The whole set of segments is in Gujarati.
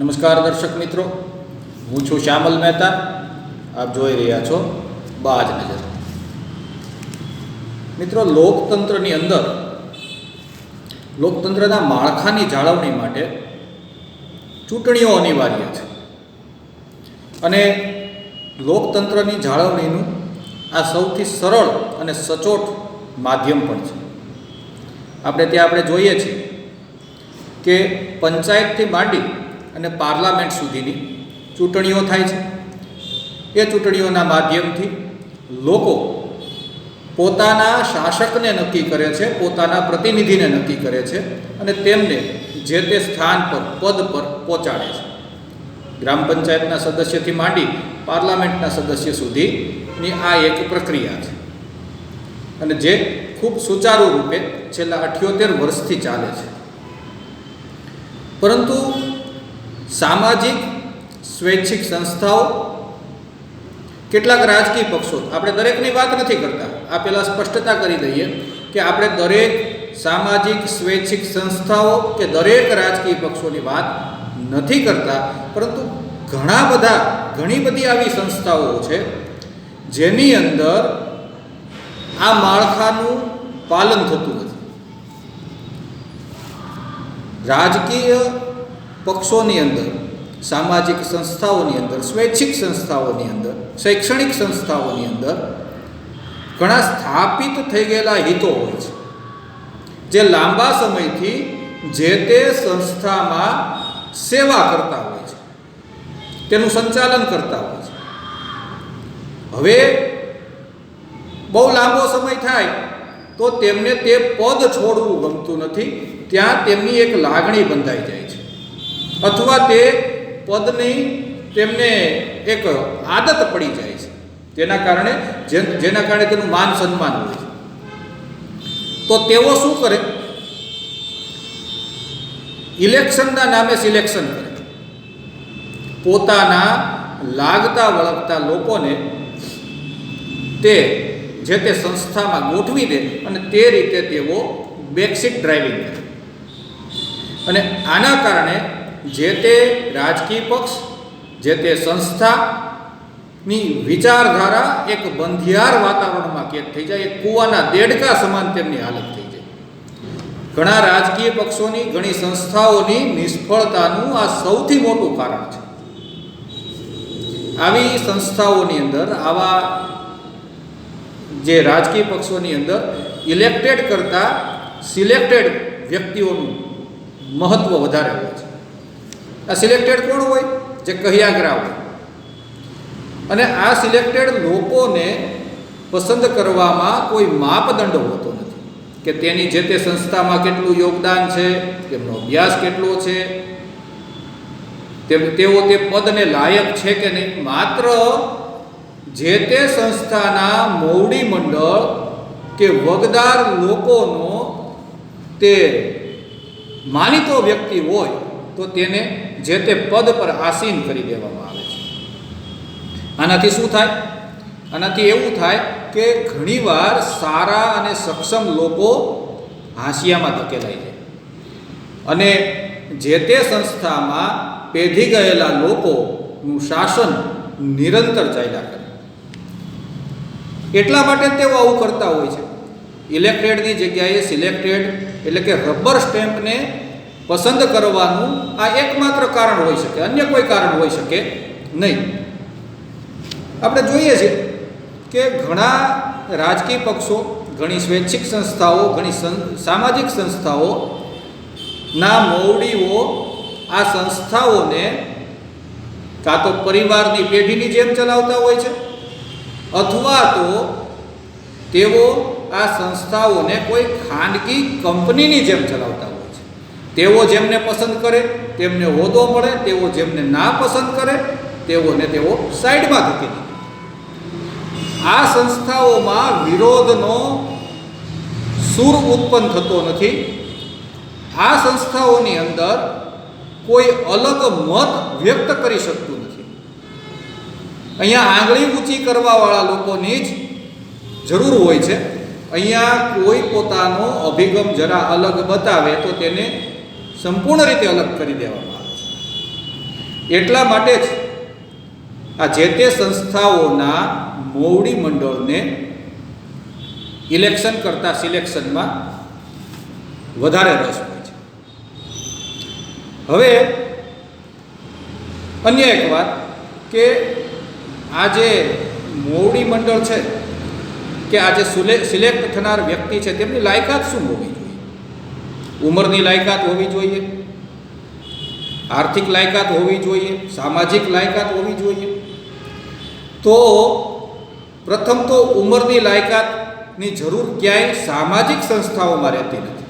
નમસ્કાર દર્શક મિત્રો. હું છું શ્યામલ મહેતા. આપ જોઈ રહ્યા છો બાજ નજર. મિત્રો, લોકતંત્રની અંદર, લોકતંત્રના માળખાની જાળવણી માટે ચૂંટણીઓ અનિવાર્ય છે. અને લોકતંત્રની જાળવણીનું આ સૌથી સરળ અને સચોટ માધ્યમ પણ છે. આપણે ત્યાં આપણે જોઈએ છીએ કે પંચાયતથી માંડી અને પાર્લામેન્ટ સુધીની ચૂંટણીઓ થાય છે. એ ચૂંટણીઓના માધ્યમથી લોકો પોતાના શાસકને નક્કી કરે છે, પોતાના પ્રતિનિધિને નક્કી કરે છે અને તેમને જે તે સ્થાન પર, પદ પર પહોંચાડે છે. ગ્રામ પંચાયતના સદસ્યથી માંડી પાર્લામેન્ટના સદસ્ય સુધીની આ એક પ્રક્રિયા છે. અને જે ખૂબ સુચારુ રૂપે છેલ્લા અઠ્યોતેર વર્ષથી ચાલે છે. પરંતુ સામાજિક, સ્વૈચ્છિક સંસ્થાઓ, કેટલાક રાજકીય પક્ષો. આપણે દરેકની વાત નથી કરતા. આ પહેલાં સ્પષ્ટતા કરી દઈએ કે આપણે દરેક સામાજિક, સ્વૈચ્છિક સંસ્થાઓ કે દરેક રાજકીય પક્ષોની વાત નથી કરતા. પરંતુ ઘણા બધા, ઘણી બધી આવી સંસ્થાઓ છે જેની અંદર આ માળખાનું પાલન થતું નથી. રાજકીય પક્ષોની અંદર, સામાજિક સંસ્થાઓની અંદર, સ્વૈચ્છિક સંસ્થાઓની અંદર, શૈક્ષણિક સંસ્થાઓની અંદર ઘણા સ્થાપિત થઈ ગયેલા હિતો હોય છે. જે લાંબા સમયથી જે તે સંસ્થામાં સેવા કરતા હોય છે. તેનું સંચાલન કરતા હોય છે. હવે બહુ લાંબો સમય થાય તો તેમને તે પદ છોડવું ગમતું નથી. ત્યાં તેમની એક લાગણી બંધાઈ જાય અથવા તે પદની તેમને એક આદત પડી જાય છે. તેના કારણે જેના કારણે તેનું માન સન્માન હોય છે. તો તેઓ શું કરે? ઇલેક્શનના નામે સિલેક્શન કરે. પોતાના લાગતા વળગતા લોકોને તે જે તે સંસ્થામાં ગોઠવી દે અને તે રીતે તેઓ બેકસીટ ડ્રાઇવિંગ કરે. અને આના કારણે જે તે રાજકીય પક્ષ, જે તે સંસ્થાની વિચારધારા એક બંધિયાર વાતાવરણમાં કેદ થઈ જાય, એક કૂવાના દેડકા સમાન તેમની હાલત થઈ જાય. ઘણા રાજકીય પક્ષોની, ઘણી સંસ્થાઓની નિષ્ફળતાનું આ સૌથી મોટું કારણ છે. આવી સંસ્થાઓની અંદર, આવા જે રાજકીય પક્ષોની અંદર ઇલેક્ટેડ કરતાં સિલેક્ટેડ વ્યક્તિઓનું મહત્ત્વ વધારે હોય છે. આ સિલેક્ટેડ કોણ હોય? જે કહ્યાગ્રા હોય. અને આ સિલેક્ટેડ લોકોને પસંદ કરવામાં કોઈ માપદંડ હોતો નથી. કે તેની જે તે સંસ્થામાં કેટલું યોગદાન છે, તેમનો અભ્યાસ કેટલો છે તેઓ તે પદને લાયક છે કે નહીં. માત્ર જે તે સંસ્થાના મોવડી મંડળ કે વગદાર લોકોનો તે માનીતો વ્યક્તિ હોય તો તેને જે તે પદ પર આસીન કરી દેવામાં આવે છે. આનાથી શું થાય? આનાથી એવું થાય કે ઘણીવાર સારા અને સક્ષમ લોકો હાંસિયામાં ધકેલાઈ જાય અને જે તે સંસ્થામાં પેઢી ગયેલા લોકોનું શાસન નિરંતર ચાલ્યા કરે. એટલા માટે તેઓ આવું કરતા હોય છે. ઇલેક્ટેડની જગ્યાએ સિલેક્ટેડ એટલે કે રબર સ્ટેમ્પને પસંદ કરવાનું આ એકમાત્ર કારણ હોઈ શકે, અન્ય કોઈ કારણ હોઈ શકે નહીં. આપણે જોઈએ છીએ કે ઘણા રાજકીય પક્ષો, ઘણી સ્વૈચ્છિક સંસ્થાઓ, ઘણી સામાજિક સંસ્થાઓ ના મોવડીઓ આ સંસ્થાઓને કાં તો પરિવારની પેઢીની જેમ ચલાવતા હોય છે, અથવા તો તેઓ આ સંસ્થાઓને કોઈ ખાનગી કંપનીની જેમ ચલાવતા હોય તેઓ જેમને પસંદ કરે, તેમને હોદો મળે, તેઓ જેમને ના પસંદ કરે, તેઓને તેઓ સાઈડમાં ધકેલી આ સંસ્થાઓમાં વિરોધનો સૂર ઉત્પન્ન થતો નથી. આ સંસ્થાઓની અંદર કોઈ અલગ મત વ્યક્ત કરી શકતું નથી. અહીંયા આંગળી ઊંચી કરવાવાળા લોકોની જ જરૂર હોય છે. અહીંયા કોઈ પોતાનો અભિગમ જરા અલગ બતાવે તો તેને સંપૂર્ણ રીતે અલગ કરી દેવામાં આવે છે. એટલા માટે જ આ જે તે સંસ્થાઓના મોવડી મંડળને ઇલેક્શન કરતાં સિલેક્શનમાં વધારે રસ હોય છે. હવે અન્ય એક વાત કે આ જે મોવડી મંડળ છે કે આ જે સુલે, સિલેક્ટ થનાર વ્યક્તિ છે તેમની લાયકાત શું હોવી ઉંમરની લાયકાત હોવી જોઈએ, આર્થિક લાયકાત હોવી જોઈએ, સામાજિક લાયકાત હોવી જોઈએ. તો પ્રથમ તો ઉંમરની લાયકાતની જરૂર ક્યાંય સામાજિક સંસ્થાઓમાં રહેતી નથી.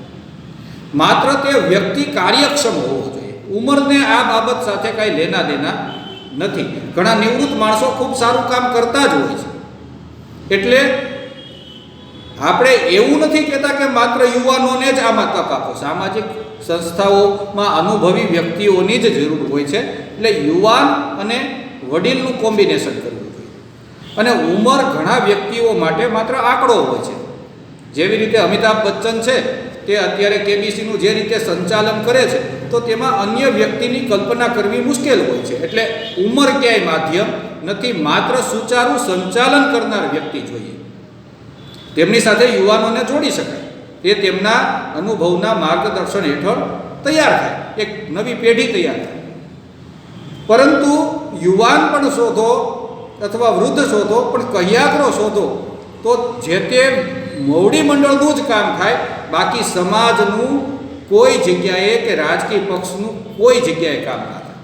માત્ર તે વ્યક્તિ કાર્યક્ષમ હોવો જોઈએ. ઉંમરને આ બાબત સાથે કાંઈ લેના દેના નથી. ઘણા નિવૃત્ત માણસો ખૂબ સારું કામ કરતા જ હોય છે. એટલે આપણે એવું નથી કહેતા કે માત્ર યુવાનોને જ આમાં તક આપો સામાજિક સંસ્થાઓમાં અનુભવી વ્યક્તિઓની જ જરૂર હોય છે. એટલે યુવાન અને વડીલનું કોમ્બિનેશન કરવું જોઈએ. અને ઉંમર ઘણા વ્યક્તિઓ માટે માત્ર આંકડો હોય છે. જેવી રીતે અમિતાભ બચ્ચન છે, તે અત્યારે કેબીસીનું જે રીતે સંચાલન કરે છે, તો તેમાં અન્ય વ્યક્તિની કલ્પના કરવી મુશ્કેલ હોય છે. એટલે ઉંમર ક્યાંય માધ્યમ નથી, માત્ર સુચારું સંચાલન કરનાર વ્યક્તિ જોઈએ. તેમની સાથે યુવાનોને જોડી શકાય. એ તેમના અનુભવના માર્ગદર્શન હેઠળ તૈયાર થાય. એક નવી પેઢી તૈયાર થાય. પરંતુ યુવાન પણ શોધો અથવા વૃદ્ધ શોધો, પણ કહિયાગરો શોધો, તો જે તે મોવડી મંડળનું જ કામ થાય. બાકી સમાજનું કોઈ જગ્યાએ કે રાજકીય પક્ષનું કોઈ જગ્યાએ કામ ના થાય.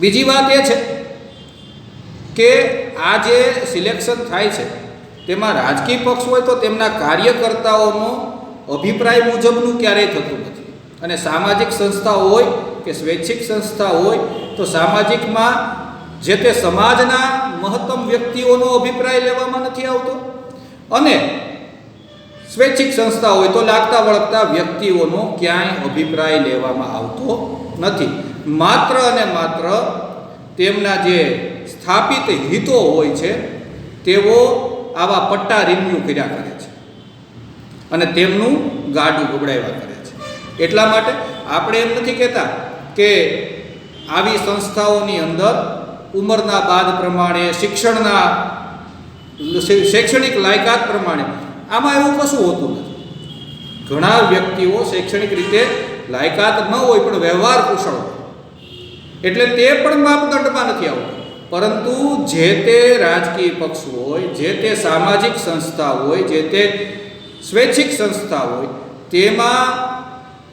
બીજી વાત એ છે કે આ જે સિલેક્શન થાય છે તેમાં રાજકીય પક્ષ હોય તો તેમના કાર્યકર્તાઓનો અભિપ્રાય મુજબનું ક્યારેય થતું નથી. અને સામાજિક સંસ્થા હોય કે સ્વૈચ્છિક સંસ્થા હોય, તો સામાજિકમાં જે તે સમાજના મહત્તમ વ્યક્તિઓનો અભિપ્રાય લેવામાં નથી આવતો. અને સ્વૈચ્છિક સંસ્થા હોય તો લાગતા વળગતા વ્યક્તિઓનો ક્યાંય અભિપ્રાય લેવામાં આવતો નથી. માત્ર અને માત્ર તેમના જે સ્થાપિત હિતો હોય છે, તેઓ આવા પટ્ટા રિન્યુ કર્યા કરે છે. અને તેમનું ગાડું ગબડાવ્યા કરે છે. એટલા માટે આપણે એમ નથી કહેતા કે આવી સંસ્થાઓની અંદર ઉંમરના બાદ પ્રમાણે, શિક્ષણના, શૈક્ષણિક લાયકાત પ્રમાણે આમાં એવું કશું હોતું નથી. ઘણા વ્યક્તિઓ શૈક્ષણિક રીતે લાયકાત ન હોય પણ વ્યવહાર કુશળ હોય. એટલે તે પણ માપદંડમાં નથી આવતું. પરંતુ જે તે રાજકીય પક્ષ હોય, જે તે સામાજિક સંસ્થા હોય, જે તે સ્વૈચ્છિક સંસ્થા હોય, તેમાં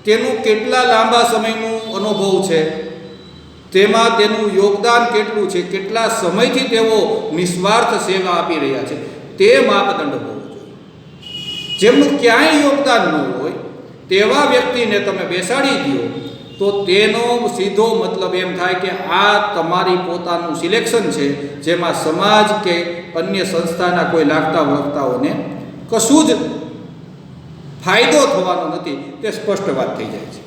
તેનું કેટલા લાંબા સમયનું અનુભવ છે? તેમાં તેનું યોગદાન કેટલું છે? કેટલા સમયથી તેઓ નિસ્વાર્થ સેવા આપી રહ્યા છે? તે માપદંડ હોવો જોઈએ. જેમનું ક્યાંય યોગદાન ન હોય, તેવા વ્યક્તિને તમે બેસાડી દો. તો તેનો સીધો મતલબ એમ થાય કે આ તમારી પોતાનું સિલેક્શન છે, જેમાં સમાજ કે અન્ય સંસ્થાના કોઈ લાગતા વળગતાઓને કશું જ ફાયદો થવાનો નથી, તે સ્પષ્ટ વાત થઈ જાય છે.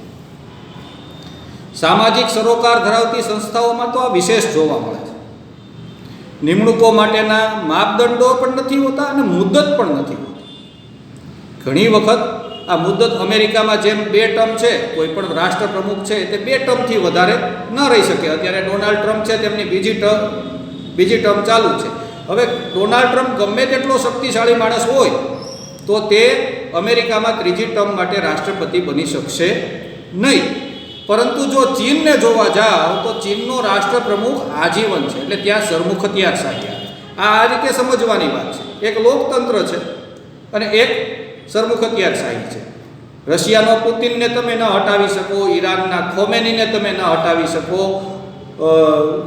સામાજિક સરોકાર ધરાવતી સંસ્થાઓમાં તો આ વિશેષ જોવા મળે છે. નિમણૂકો માટેના માપદંડો પણ નથી હોતા અને મુદ્દત પણ નથી હોતી. ઘણી વખત આ મુદ્દત અમેરિકામાં જેમ બે ટર્મ છે, કોઈ પણ રાષ્ટ્ર પ્રમુખ છે, તે બે ટર્મથી વધારે ન રહી શકે. અત્યારે ડોનાલ્ડ ટ્રમ્પ છે, તેમની બીજી ટર્મ બીજી ટર્મ ચાલુ છે. હવે ડોનાલ્ડ ટ્રમ્પ ગમે તેટલો શક્તિશાળી માણસ હોય, તો તે અમેરિકામાં ત્રીજી ટર્મ માટે રાષ્ટ્રપતિ બની શકશે નહીં. પરંતુ જો ચીનને જોવા જાઓ તો ચીનનો રાષ્ટ્ર પ્રમુખ આજીવન છે, એટલે ત્યાં સરમુખત્યાર શાહી આ આ રીતે સમજવાની વાત છે. એક લોકતંત્ર છે અને એક સરમુખત્યાર શાહી છે. રશિયાનો પુતિનને તમે ન હટાવી શકો, ઈરાનના ખોમેનીને તમે ન હટાવી શકો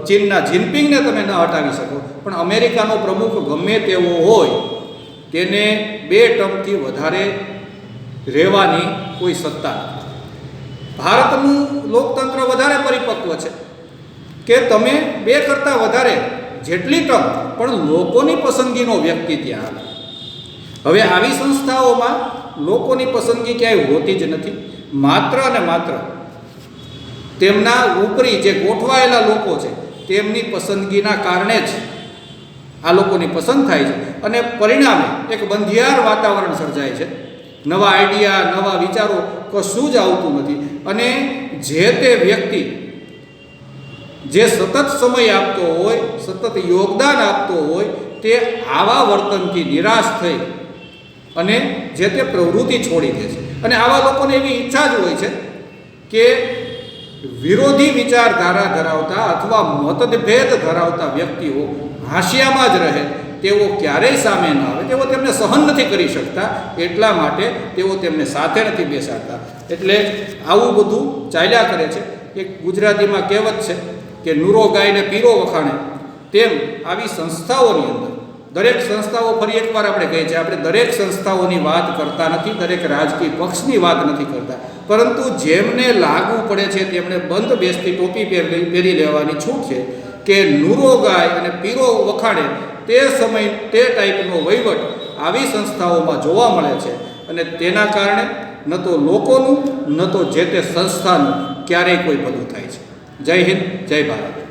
ચીનના જિનપિંગને તમે ન હટાવી શકો. પણ અમેરિકાનો પ્રમુખ ગમે તેવો હોય, તેને બે ટર્મથી વધારે રહેવાની કોઈ સત્તા ભારતનું લોકતંત્ર વધારે પરિપક્વ છે કે તમે બે કરતાં વધારે જેટલી ટર્મ, પણ લોકોની પસંદગીનો વ્યક્તિ ત્યાં આવે. હવે આવી સંસ્થાઓમાં લોકોની પસંદગી ક્યાંય હોતી જ નથી. માત્ર અને માત્ર તેમના ઉપરી જે ગોઠવાયેલા લોકો છે, તેમની પસંદગીના કારણે જ આ લોકોની પસંદ થાય છે અને પરિણામે એક બંધિયાર વાતાવરણ સર્જાય છે. નવા આઈડિયા નવા વિચારો કશું જ આવતું નથી અને જે તે વ્યક્તિ જે સતત સમય આપતો હોય, સતત યોગદાન આપતો હોય, તે આવા વર્તનથી નિરાશ થઈ અને જે તે પ્રવૃત્તિ છોડી દે છે. અને આવા લોકોને એવી ઈચ્છા જ હોય છે કે વિરોધી વિચારધારા ધરાવતા અથવા મતભેદ ધરાવતા વ્યક્તિઓ હાંસિયામાં જ રહે, તેઓ ક્યારેય સામે ન આવે. તેઓ તેમને સહન નથી કરી શકતા, એટલા માટે તેઓ તેમને સાથે નથી બેસાડતા. એટલે આવું બધું ચાલ્યા કરે છે. એક ગુજરાતીમાં કહેવત છે કે, નૂરો ગાયને પીરો વખાણે. તેમ આવી સંસ્થાઓની અંદર દરેક સંસ્થાઓ ફરી એકવાર આપણે કહીએ છીએ આપણે દરેક સંસ્થાઓની વાત કરતા નથી, દરેક રાજકીય પક્ષની વાત નથી કરતા. પરંતુ જેમને લાગુ પડે છે, તેમણે બંધ બેસતી ટોપી પહેરી પહેરી લેવાની છૂટ છે કે નૂરો ગાય અને પીરો વખાણે તે સમય, તે ટાઈપનો વહીવટ આવી સંસ્થાઓમાં જોવા મળે છે. અને તેના કારણે ન તો લોકોનું, ન તો જે તે સંસ્થાનું ક્યારેય કોઈ ભલું થાય છે. જય હિન્દ, જય ભારત.